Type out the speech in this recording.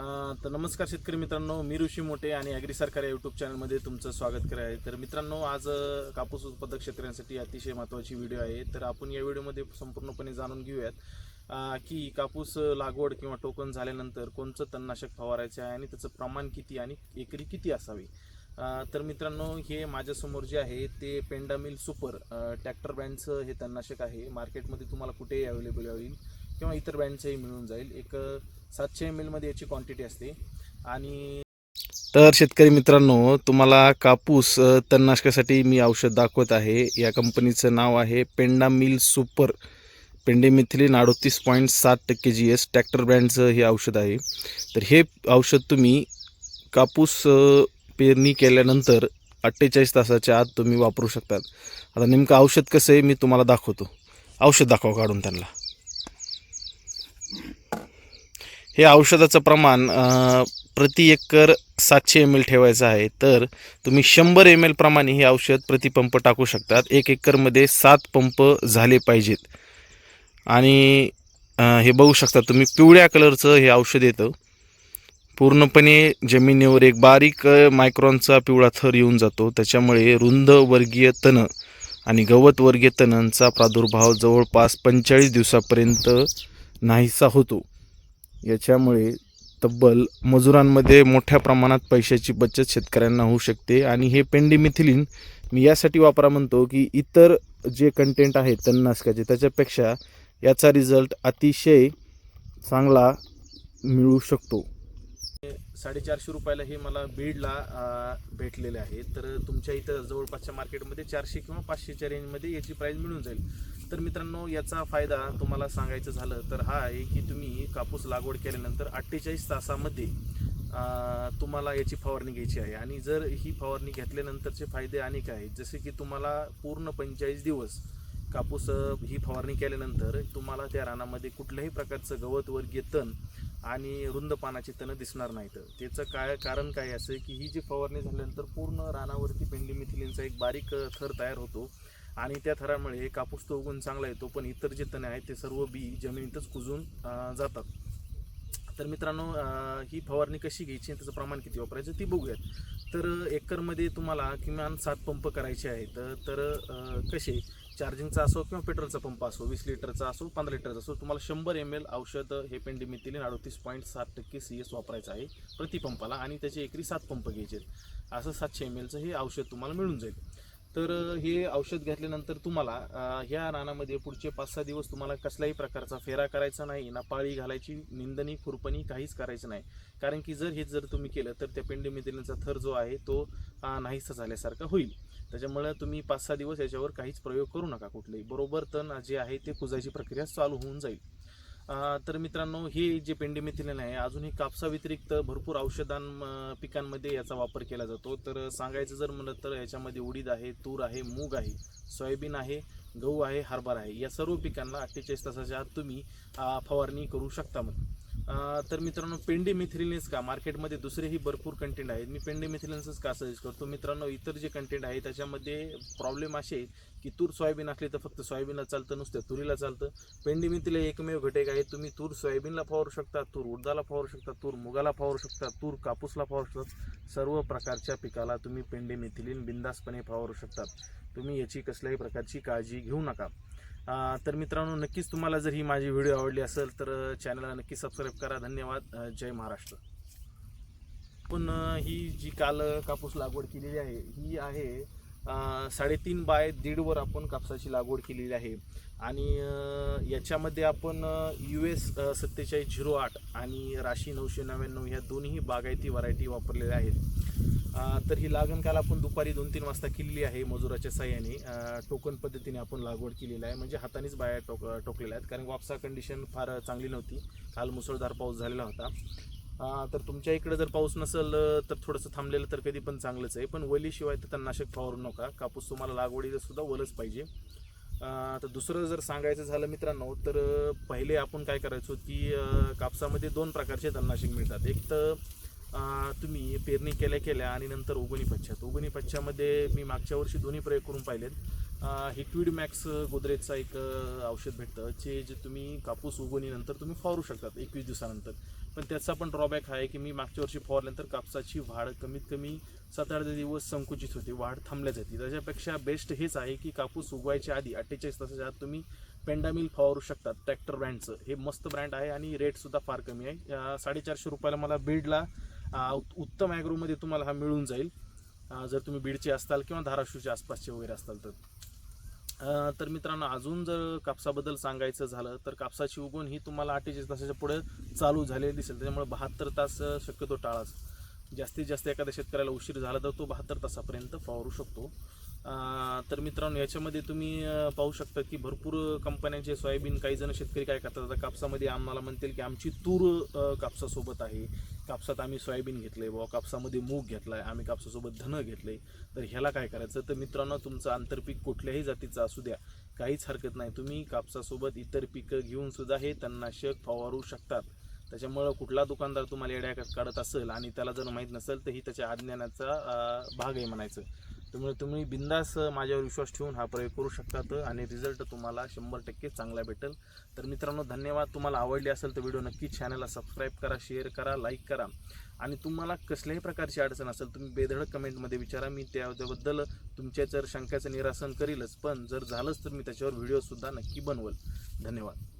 तर नमस्कार शेतकरी मित्रांनो मी ऋषी मोठे आणि ॲग्री सरकार या यूट्यूब चॅनलमध्ये तुमचं स्वागत करत आहे. तर मित्रांनो आज कापूस उत्पादक शेतकऱ्यांसाठी अतिशय महत्त्वाची व्हिडिओ आहे. तर आपण या व्हिडिओमध्ये संपूर्णपणे जाणून घेऊयात की कापूस लागवड किंवा टोकन झाल्यानंतर कोणतं तणनाशक फवारायचं आहे आणि त्याचं प्रमाण किती आणि एकरी किती असावे? तर मित्रांनो हे माझ्यासमोर जे आहे ते पेंडामिल सुपर ट्रॅक्टर ब्रँडचं हे तणनाशक आहे. मार्केटमध्ये तुम्हाला कुठेही अवेलेबल होईल. किंवा इतर ब्रँडचंही मिळून जाईल. एक सातशे एम एलमध्ये याची क्वांटिटी असते. आणि तर शेतकरी मित्रांनो तुम्हाला कापूस तणनाशकासाठी मी औषध दाखवत आहे. या कंपनीचं नाव आहे पेंडा मिल सुपर पेंडेमिथिलीन अडोतीस पॉईंट सात टक्के जी एस ट्रॅक्टर ब्रँडचं हे औषध आहे. तर हे औषध तुम्ही कापूस पेरणी केल्यानंतर अठ्ठेचाळीस तासाच्या आत तुम्ही वापरू शकतात. आता नेमकं औषध कसं आहे मी तुम्हाला दाखवतो. औषध दाखवा काढून त्यांना. हे औषधाचं प्रमाण प्रति एकर सातशे एम एल ठेवायचं आहे. तर तुम्ही शंभर एम एल प्रमाणे हे औषध प्रतिपंप टाकू शकतात. एक एकरमध्ये सात पंप झाले पाहिजेत. आणि हे बघू शकता तुम्ही पिवळ्या कलरचं हे औषध येतं. पूर्णपणे जमिनीवर एक बारीक मायक्रॉनचा पिवळा थर येऊन जातो. त्याच्यामुळे रुंद वर्गीय तण आणि गवत वर्गीय तणांचा प्रादुर्भाव जवळपास पंचेचाळीस दिवसापर्यंत नाहीसा होतो. याच्यामुळे तब्बल मजुरांमध्ये मोठ्या प्रमाणात पैशाची बचत शेतकऱ्यांना होऊ शकते. आणि हे पेंडिमिथिलीन मी यासाठी वापरा म्हणतो की इतर जे कंटेंट आहे तणनाशकाचे त्याच्यापेक्षा याचा रिझल्ट अतिशय चांगला मिळू शकतो. साडेचारशे रुपयाला हे मला बीडला भेटलेले आहे. तर तुमच्या इथं जवळपासच्या मार्केटमध्ये चारशे किंवा पाचशेच्या रेंजमध्ये याची प्राईज मिळून जाईल. तर मित्रांनो याचा फायदा तुम्हाला सांगायचं झालं तर हा आहे की तुम्ही कापूस लागवड केल्यानंतर अठ्ठेचाळीस तासामध्ये तुम्हाला याची फवारणी घ्यायची आहे. आणि जर ही फवारणी घेतल्यानंतरचे फायदे अनेक आहेत. जसे की तुम्हाला पूर्ण पंचेचाळीस दिवस कापूस ही फवारणी केल्यानंतर तुम्हाला त्या रानामध्ये कुठल्याही प्रकारचं गवत वर्गीय तण आणि रुंद पानाची तणं दिसणार नाहीत. त्याचं काय कारण काय असं की ही जी फवारणी झाल्यानंतर पूर्ण रानावरती पेंडिमिथिलीनचा एक बारीक थर तयार होतो. आणि त्या थरामुळे कापूस तो उगून चांगला येतो पण इतर जे तणे आहेत ते सर्व बी जमिनीतच कुजून जातात. तर मित्रांनो ही फवारणी कशी घ्यायची त्याचं प्रमाण किती वापरायचं ती बघूयात. तर एकरमध्ये तुम्हाला किमान सात पंप करायचे आहेत. तर कसे? चार्जिंगचा असो किंवा पेट्रोलचा पंप असो वीस लिटरचा असो पंधरा लिटरचा असो तुम्हाला शंभर एम एल औषध हे पेंडिमिथिलीन अडतीस पॉईंट सात टक्के सी एस वापरायचं आहे प्रति पंपाला आणि त्याचे एकरी सात पंप घ्यायचे आहेत. असं सातशे एम एलचं हे औषध तुम्हाला मिळून जाईल. तर हे औषध घेतल्यानंतर तुम्हाला ह्या रानामध्ये पुढचे पाच सहा दिवस तुम्हाला कसल्याही प्रकारचा फेरा करायचा नाही ना पाळी घालायची निंदणी खुरपणी काहीच करायचं नाही. कारण की जर हे जर तुम्ही केलं तर त्या पेंडिमिथिलीनचा थर जो आहे तो नाहीसा झाल्यासारखा होईल. त्याच्यामुळे तुम्ही पाच सहा दिवस याच्यावर काहीच प्रयोग करू नका कुठलेही. बरोबर तण जे आहे ते कुजायची प्रक्रिया चालू होऊन जाईल. तर मित्रांनो हे जे पेंडिमिथिलीन आहे अजूनही कापसाव्यतिरिक्त कापसा व्यतिरिक्त भरपूर औषधां पिकांमध्ये याचा वापर केला जातो. तर सांगायचं जर म्हणलं तर याच्यामध्ये उडीद आहे तूर आहे मूग आहे सोयाबीन आहे गहू आहे हरभरा आहे. या सर्व पिकांना अठ्ठेचाळीस तासाच्या आत तुम्ही फवारणी करू शकता मग तर मित्रांनो पेंडिमिथिलिनच का? मार्केटमध्ये दुसरेही भरपूर कंटेंट आहेत. मी पेंडिमिथिलिनच का सजेस्ट करतो? मित्रांनो इतर जे कंटेंट आहे त्याच्यामध्ये प्रॉब्लेम असे की तूर सोयाबीन असली तर फक्त सोयाबीनला चालतं नुसतं तुरीला चालतं. पेंडिमिथिला एकमेव घटक आहे. तुम्ही तूर सोयाबीनला फवारू शकता तूर उडदाला फवारू शकता तूर मुगाला फावरू शकता तूर कापूसला फावरू शकता. सर्व प्रकारच्या पिकाला तुम्ही पेंडिमिथिलीन बिंदासपणे फवारू शकतात तुम्ही याची कसल्याही प्रकारची काळजी घेऊ नका. तर मित्रांनो नक्कीच तुम्हाला जर ही माझी व्हिडिओ आवडली असेल तर चॅनलला नक्की सबस्क्राईब करा. धन्यवाद. जय महाराष्ट्र. पण ही जी काल कापूस लागवड केलेली आहे ही आहे साडेतीन बाय दीडवर आपण कापसाची लागवड केलेली आहे. आणि याच्यामध्ये आपण यू एस सत्तेचाळीस झिरो आठ आणि राशी नऊशे नव्याण्णव ह्या दोन्ही बागायती व्हरायटी वापरलेल्या आहेत. तर ही लागण काल आपण दुपारी दोन तीन वाजता केलेली आहे मजुराच्या साह्याने. टोकन पद्धतीने आपण लागवड केलेली आहे. म्हणजे हातानेच बाया टोक टोकलेल्या आहेत. कारण वापसा कंडिशन फार चांगली नव्हती. काल मुसळधार पाऊस झालेला होता. तर तुमच्या इकडे जर पाऊस नसेल तर थोडंसं थांबलेलं तर कधी पण चांगलंच आहे. पण वलीशिवाय तर तणनाशक फवारू नका. कापूस तुम्हाला लागवडीला सुद्धा वलच पाहिजे. तर दुसरं जर सांगायचं झालं मित्रांनो तर पहिले आपण काय करायचो की कापसामध्ये दोन प्रकारचे तणनाशक मिळतात. एक तर तुम्ही पेरणी केल्या केल्या आणि नंतर उगवणी पश्चात. उगवणी पश्चामध्ये मी मागच्या वर्षी दोन्ही प्रयोग करून पाहिलेत. हिक्विड मॅक्स गोदरेजचा एक औषध भेटतं जे जे तुम्ही कापूस उगवणीनंतर तुम्ही फवारू शकतात एकवीस दिवसानंतर. पण त्याचा पण ड्रॉबॅक आहे की मी मागच्या वर्षी फवारल्यानंतर कापसाची वाढ कमीत कमी सात आठ दिवस संकुचित होते वाढ थांबल्या जाते. त्याच्यापेक्षा बेस्ट हेच आहे की कापूस उगवायच्या आधी अठ्ठेचाळीस तासाच्या आत तुम्ही पेंडामिल फवारू शकतात ट्रॅक्टर ब्रँडचं हे मस्त ब्रँड आहे आणि रेटसुद्धा फार कमी आहे. साडेचारशे रुपयाला मला बीडला उत्तम ॲग्रोमध्ये तुम्हाला हा मिळून जाईल. जर तुम्ही बीडचे असताल किंवा धाराशिवच्या आसपासचे वगैरे असताल तर. तर मित्रांनो अजून जर कापसाबद्दल सांगायचं झालं तर कापसाची उगवण ही तुम्हाला अठ्ठेचाळीस तासाच्या पुढे चालू झालेली दिसेल. त्याच्यामुळे बहात्तर तास शक्यतो टाळाच जास्तीत जास्त एखाद्या शेतकऱ्याला उशीर झाला तर तो बहात्तर तासापर्यंत फवारू शकतो. तर मित्रांनो याच्यामध्ये तुम्ही पाहू शकता की भरपूर कंपन्यांचे सोयाबीन काही जण शेतकरी काय करतात आता कापसामध्ये आम्हाला म्हणतील की आमची तूर कापसासोबत आहे. कापसात आम्ही सोयाबीन घेतलंय बुवा कापसामध्ये मूग घेतला आहे आम्ही कापसासोबत धनं घेतले तर ह्याला काय करायचं? तर मित्रांनो तुमचं आंतरपीक कुठल्याही जातीचं असू द्या काहीच हरकत नाही. तुम्ही कापसासोबत इतर पिकं घेऊन सुद्धा हे तणनाशक फवारू शकतात. त्याच्यामुळं कुठला दुकानदार तुम्हाला येड्या काढत असेल आणि त्याला जर माहीत नसेल तर ही त्याच्या अज्ञानाचा भाग आहे म्हणायचं. त्यामुळे तुम्ही बिंदास माझ्यावर विश्वास ठेवून हा प्रयोग करू शकतात आणि रिझल्ट तुम्हाला शंभर टक्के चांगला भेटेल. तर मित्रांनो धन्यवाद. तुम्हाला आवडली असेल तर व्हिडिओ नक्की चॅनलला सबस्क्राईब करा शेअर करा लाईक करा. आणि तुम्हाला कसल्याही प्रकारची अडचण असेल तुम्ही बेधडक कमेंटमध्ये विचारा. मी त्या त्याबद्दल तुमच्या जर शंकाचं निरासन करीलच पण जर झालंच तर मी त्याच्यावर व्हिडिओसुद्धा नक्की बनवल. धन्यवाद.